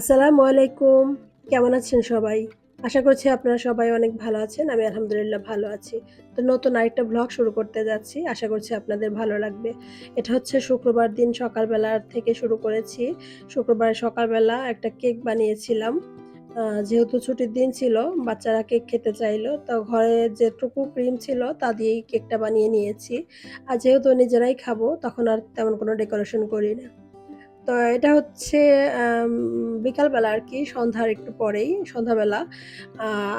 আসসালামু আলাইকুম। কেমন আছেন সবাই? আশা করছি আপনারা সবাই অনেক ভালো আছেন, আমি আলহামদুলিল্লাহ ভালো আছি। তো নতুন আরেকটা ব্লগ শুরু করতে যাচ্ছি, আশা করছি আপনাদের ভালো লাগবে। এটা হচ্ছে শুক্রবার দিন সকালবেলা থেকে শুরু করেছি। শুক্রবার সকালবেলা একটা কেক বানিয়েছিলাম। যেহেতু ছুটির দিন ছিল, বাচ্চারা কেক খেতে চাইলো, তো ঘরে যেটুকু ক্রিম ছিল তা দিয়েই কেকটা বানিয়ে নিয়েছি। আর যেহেতু নিজেরাই খাব, তখন আর তেমন কোনো ডেকোরেশন করি না তো এটা হচ্ছে বিকালবেলা আর কি, সন্ধ্যার একটু পরেই, সন্ধ্যাবেলা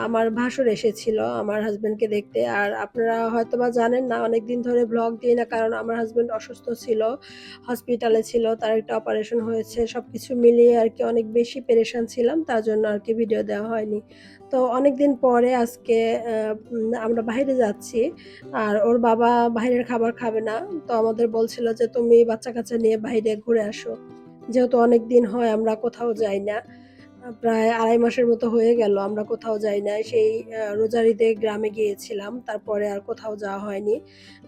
আমার ভাসুর এসেছিল আমার হাজব্যান্ডকে দেখতে। আর আপনারা হয়তো বা জানেন না অনেক দিন ধরে ব্লগ দিই না, কারণ আমার হাজব্যান্ড অসুস্থ ছিল হসপিটালে ছিল, তার একটা অপারেশন হয়েছে সব কিছু মিলিয়ে আর কি অনেক বেশি পেরেশান ছিলাম, তার জন্য আর কি ভিডিও দেওয়া হয়নি। তো অনেক দিন পরে আজকে আমরা বাইরে যাচ্ছি, আর ওর বাবা বাইরের খাবার খাবে না, তো আমাদের বলছিল যে, তুমি বাচ্চা কাচ্চা নিয়ে বাইরে ঘুরে আসো। যেহেতু অনেক দিন হয় আমরা কোথাও যাই না, প্রায় আড়াই মাসের মতো হয়ে গেল আমরা কোথাও যাই না, সেই রোজার ঈদে গ্রামে গিয়েছিলাম, তারপরে আর কোথাও যাওয়া হয়নি,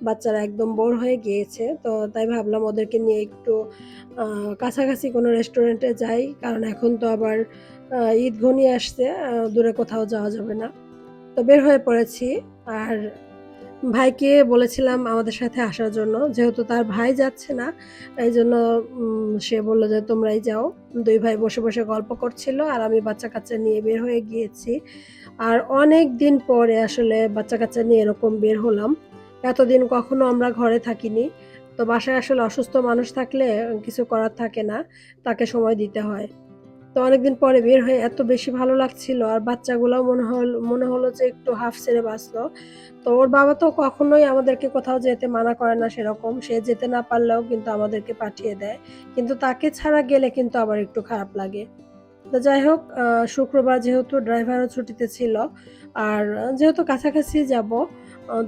বাচ্চারা একদম বোর হয়ে গিয়েছে, তো তাই ভাবলাম ওদেরকে নিয়ে একটু কাছাকাছি কোনো রেস্টুরেন্টে যাই, কারণ এখন তো আবার ঈদ ঘনিয়ে আসছে দূরে কোথাও যাওয়া যাবে না, তো বের হয়ে পড়েছি, আর ভাইকে বলেছিলাম আমাদের সাথে আসার জন্য, যেহেতু তার ভাই যাচ্ছে না এই জন্য সে বলল যে, তোমরাই যাও। দুই ভাই বসে বসে গল্প করছিল, আর আমি বাচ্চা কাচ্চা নিয়ে বের হয়ে গিয়েছি। আর অনেক দিন পরে আসলে বাচ্চা কাচ্চা নিয়ে এরকম বের হলাম। এতদিন কখনো আমরা ঘরে থাকিনি। তো বাসায় আসলে অসুস্থ মানুষ থাকলে কিছু করার থাকে না, তাকে সময় দিতে হয়। তো অনেকদিন পরে বের হয়ে এত বেশি ভালো লাগছিল আর বাচ্চাগুলো মনে হল, মনে হলো যে একটু হাফ ছেড়ে বাঁচলো। তো ওর বাবা তো কখনোই আমাদেরকে কোথাও যেতে মানা করে না সেরকম। সে যেতে না পারলেও কিন্তু আমাদেরকে পাঠিয়ে দেয়। কিন্তু তাকে ছাড়া গেলে কিন্তু আবার একটু খারাপ লাগে। তো যাই হোক শুক্রবার যেহেতু ড্রাইভারও ছুটিতে ছিল আর যেহেতু কাছাকাছি যাব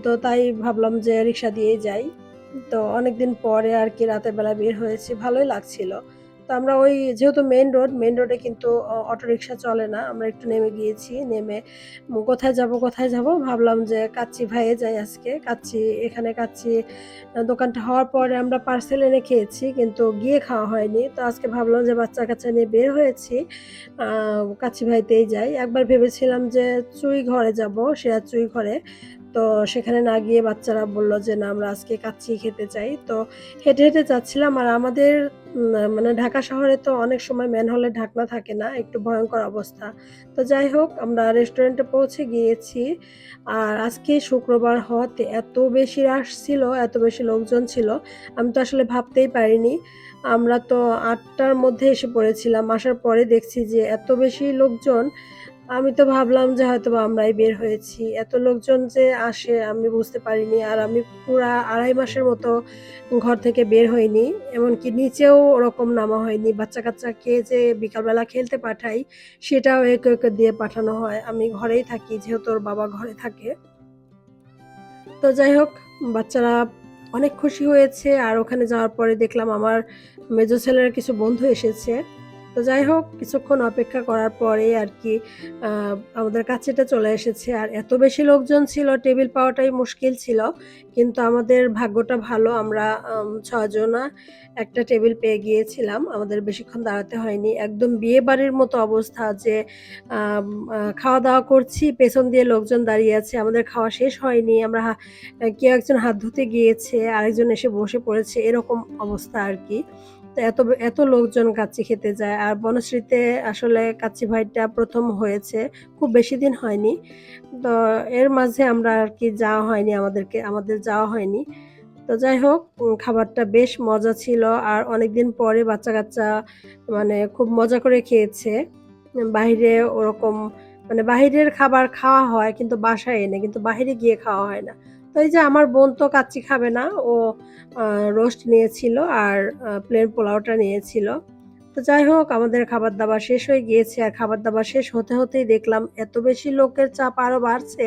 তো তাই ভাবলাম যে রিক্সা দিয়েই যাই। তো অনেকদিন পরে আর কি রাতের বেলা বের হয়েছি, ভালোই লাগছিল। তো আমরা ওই যেহেতু মেন রোড মেন রোডে কিন্তু অটো রিক্সা চলে না। আমরা একটু নেমে গিয়েছি, নেমে কোথায় যাব কোথায় যাব ভাবলাম যে কাচ্চি ভাইয়ে যাই আজকে। কাচ্চি, এখানে কাচ্চি দোকানটা হওয়ার পরে আমরা পার্সেল এনে খেয়েছি, কিন্তু গিয়ে খাওয়া হয়নি। তো আজকে ভাবলাম যে বাচ্চা কাচ্চা নিয়ে বের হয়েছি কাচ্চি ভাইতেই যাই। একবার ভেবেছিলাম যে চুই ঘরে যাব, সে আর চুই ঘরে। তো সেখানে না গিয়ে বাচ্চারা বলল যে, না, আমরা আজকে কাচ্চি খেতে চাই। তো হেঁটে হেঁটে যাচ্ছিলাম। আর আমাদের মানে ঢাকা শহরে তো অনেক সময় ম্যানহোলের ঢাকনা থাকে না, একটু ভয়ঙ্কর অবস্থা। তো যাই হোক, আমরা রেস্টুরেন্টে পৌঁছে গিয়েছি। আর আজকে শুক্রবার হওয়াতে এত বেশি রাশ ছিল, এত বেশি লোকজন ছিল, আমি তো আসলে ভাবতেই পারিনি। আমরা তো আটটার মধ্যে এসে পড়েছিলাম। আসার পরে দেখছি যে, এত বেশি লোকজন আমি তো ভাবলাম যে হয়তো আমরাই বের হয়েছি। এত লোকজন যে আসে আমি বুঝতে পারিনি আর আমি পুরা আড়াই মাসের মতো ঘর থেকে বের হইনি। এমনকি নিচেও ওরকম নামা হয়নি। বাচ্চা কাচ্চাকে যে বিকালবেলা খেলতে পাঠাই, সেটাও একে একে দিয়ে পাঠানো হয়। আমি ঘরেই থাকি, যেহেতু ওর বাবা ঘরে থাকে। তো যাই হোক, বাচ্চারা অনেক খুশি হয়েছে। আর ওখানে যাওয়ার পরে দেখলাম আমার মেজো ছেলের কিছু বন্ধু এসেছে। তো যাই হোক, কিছুক্ষণ অপেক্ষা করার পরে আর কি আমাদের কাছেটা চলে এসেছে। আর এত বেশি লোকজন ছিল, টেবিল পাওয়াটাই মুশকিল ছিল। কিন্তু আমাদের ভাগ্যটা ভালো, আমরা ছজনা একটা টেবিল পেয়ে গিয়েছিলাম। আমাদের বেশিক্ষণ দাঁড়াতে হয়নি। একদম বিয়ে বাড়ির মতো অবস্থা যে খাওয়া দাওয়া করছি, পেছন দিয়ে লোকজন দাঁড়িয়ে আছে, আমাদের খাওয়া শেষ হয়নি। আমরা কেউ একজন হাত ধুতে গিয়েছে, আরেকজন এসে বসে পড়েছে, এরকম অবস্থা আর কি। তো এত এত লোকজন কাচ্চি খেতে যায়। আর বনশ্রীতে আসলে কাচ্চি ভাইটা প্রথম হয়েছে, খুব বেশি দিন হয়নি। তো এর মাঝে আমরা আর কি যাওয়া হয়নি আমাদেরকে, আমাদের যাওয়া হয়নি। তো যাই হোক খাবারটা বেশ মজা ছিল। আর অনেকদিন পরে বাচ্চা কাচ্চা মানে খুব মজা করে খেয়েছে। বাইরে ওরকম মানে বাইরের খাবার খাওয়া হয়, কিন্তু বাসায় এনে, কিন্তু বাইরে গিয়ে খাওয়া হয় না। তো এই যে আমার বোন তো কাচ্চি খাবে না, ও রোস্ট নিয়েছিল আর প্লেন পোলাওটা নিয়েছিল। তো যাই হোক, আমাদের খাবার দাবার শেষ হয়ে গিয়েছে আর খাবার দাবার শেষ হতে হতেই দেখলাম এত বেশি লোকের চাপ আরও বাড়ছে।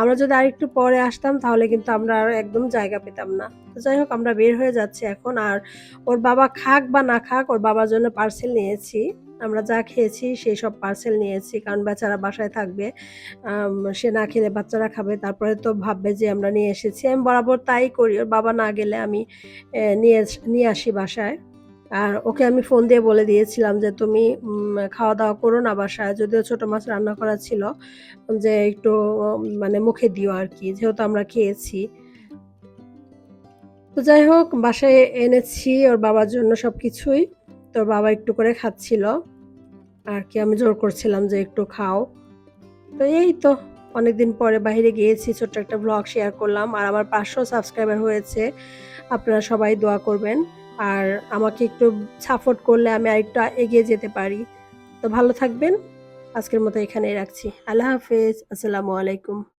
আমরা যদি আরেকটু পরে আসতাম তাহলে কিন্তু আমরা আর একদম জায়গা পেতাম না। তো যাই হোক, আমরা বের হয়ে যাচ্ছি এখন আর ওর বাবা খাক বা না খাক, ওর বাবার জন্য পার্সেল নিয়েছি। আমরা যা খেয়েছি সেই সব পার্সেল নিয়েছি, কারণ বাচ্চারা বাসায় থাকবে। সে না খেলে বাচ্চারা খাবে। তারপরে তো ভাববে যে আমরা নিয়ে এসেছি। আমি বরাবর তাই করি। ওর বাবা না গেলে আমি নিয়ে নিয়ে আসি বাসায়। আর ওকে আমি ফোন দিয়ে বলে দিয়েছিলাম যে, তুমি খাওয়া দাওয়া করো না বাসায়। যদিও ছোটো মাছ রান্না করা ছিল, যে একটু মানে মুখে দিও আর কি, যেহেতু আমরা খেয়েছি। তো যাই হোক, বাসায় এনেছি ওর বাবার জন্য সব কিছুই তোর বাবা একটু করে খাচ্ছিল। আর কি, আমি জোর করছিলাম যে একটু খাও। তো এই তো, অনেকদিন পরে বাইরে গিয়েছি, ছোট্ট একটা ব্লগ শেয়ার করলাম। আর আমার পাঁচশো সাবস্ক্রাইবার হয়েছে, আপনারা সবাই দোয়া করবেন। আর আমাকে একটু সাপোর্ট করলে আমি আরেকটু এগিয়ে যেতে পারি। তো ভালো থাকবেন। আজকের মতো এখানেই রাখছি। আল্লাহ হাফেজ। আসসালামু আলাইকুম।